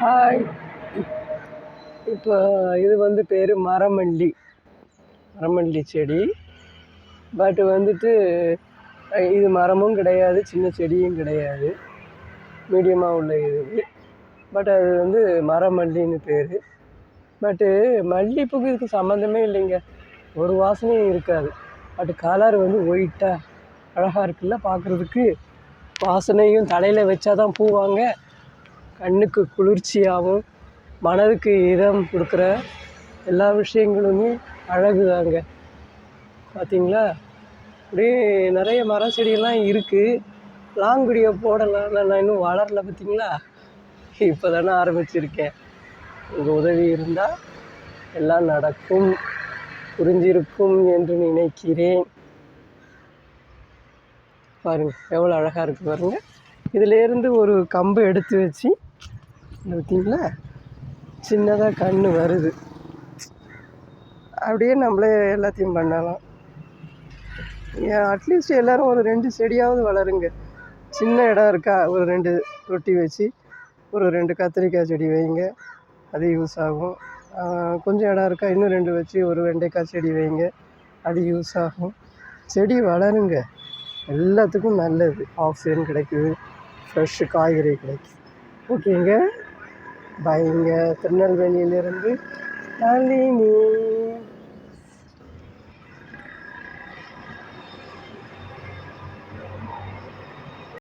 Hi இப்போ இது வந்து பேர் மரமல்லி. மரமல்லி செடி. பட் வந்துட்டு இது மரமும் கிடையாது சின்ன செடியும் கிடையாது. மீடியமாக உள்ள இது. பட் அது வந்து மரமல்லின்னு பேர். பட்டு மல்லிகைப்பூக்கு இதுக்கு சம்மந்தமே இல்லைங்க. ஒரு வாசனையும் இருக்காது. பட் கலர் வந்து ஒயிட்டாக அழகாக இருக்குல்ல பார்க்குறதுக்கு வாசனையும் தலையில் வச்சா தான் பூவாங்க கண்ணுக்கு குளிர்ச்சியாகவும் மனதுக்கு இதம் கொடுக்குற எல்லா விஷயங்களுமே அழகு தாங்க. பார்த்தீங்களா அப்படியே நிறைய மரம் செடியெல்லாம் இருக்குது லாங் வீடியோ போடலாம். நான் இன்னும் வளரல பார்த்தீங்களா இப்போ தானே ஆரம்பிச்சிருக்கேன். உங்கள் உதவி இருந்தால் எல்லாம் நடக்கும் புரிஞ்சிருக்கும் என்று நினைக்கிறேன். பாருங்கள் எவ்வளோ அழகாக இருக்குது பாருங்கள் இதிலேருந்து ஒரு கம்பு எடுத்து வச்சு பார்த்தீங்களா சின்னதாக கன்று வருது. அப்படியே நம்மளே எல்லாத்தையும் பண்ணலாம். அட்லீஸ்ட் எல்லோரும் ஒரு ரெண்டு செடியாவது வளருங்க. சின்ன இடம் இருக்கா ஒரு ரெண்டு தொட்டி வச்சு ஒரு ரெண்டு கத்திரிக்காய் செடி வைங்க. அது யூஸ் ஆகும். கொஞ்சம் இடம் இருக்கா இன்னும் ரெண்டு வச்சு ஒரு வெண்டைக்காய் செடி வைங்க. அது யூஸ் ஆகும். செடி வளருங்க. எல்லாத்துக்கும் நல்லது. ஆக்சிஜன் கிடைக்குது. ஃப்ரெஷ்ஷு காய்கறி கிடைக்குது. ஓகேங்க பயங்க திருநெல்வேலியிலிருந்து நளினி.